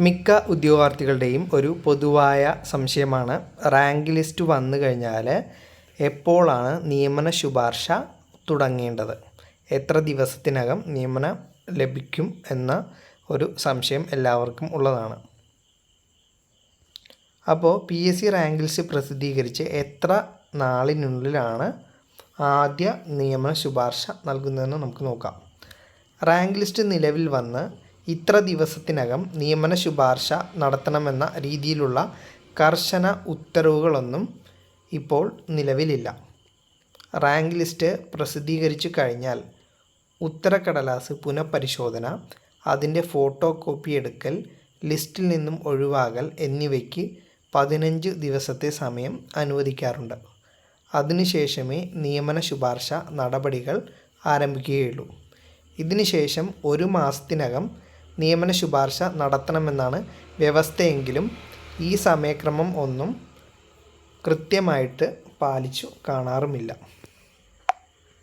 മിക്ക ഉദ്യോഗാർത്ഥികളുടെയും ഒരു പൊതുവായ സംശയമാണ്. റാങ്ക് ലിസ്റ്റ് വന്നു കഴിഞ്ഞാൽ എപ്പോഴാണ് നിയമന ശുപാർശ തുടങ്ങേണ്ടത്? എത്ര ദിവസത്തിനകം നിയമനം ലഭിക്കും എന്ന ഒരു സംശയം എല്ലാവർക്കും ഉള്ളതാണ്. അപ്പോൾ P S C rank list പ്രസിദ്ധീകരിച്ച് എത്ര നാളിനുള്ളിലാണ് ആദ്യ നിയമന ശുപാർശ നൽകുന്നതെന്ന് നമുക്ക് നോക്കാം. റാങ്ക് ലിസ്റ്റ് നിലവിൽ വന്ന് ഇത്ര ദിവസത്തിനകം നിയമന ശുപാർശ നടത്തണമെന്ന രീതിയിലുള്ള കർശന ഉത്തരവുകളൊന്നും ഇപ്പോൾ നിലവിലില്ല. റാങ്ക് ലിസ്റ്റ് പ്രസിദ്ധീകരിച്ചു കഴിഞ്ഞാൽ ഉത്തരക്കടലാസ് പുനഃപരിശോധന അതിന്റെ ഫോട്ടോ കോപ്പി എടുക്കൽ ലിസ്റ്റിൽ നിന്നും ഒഴിവാകൽ എന്നിവയ്ക്ക് പതിനഞ്ച് ദിവസത്തെ സമയം അനുവദിക്കാറുണ്ട്. അതിനുശേഷമേ നിയമന ശുപാർശ നടപടികൾ ആരംഭിക്കുകയുള്ളൂ. ഇതിനുശേഷം ഒരു മാസത്തിനകം നിയമന ശുപാർശ നടത്തണമെന്നാണ് വ്യവസ്ഥയെങ്കിലും ഈ സമയക്രമം ഒന്നും കൃത്യമായിട്ട് പാലിച്ചു കാണാറുമില്ല.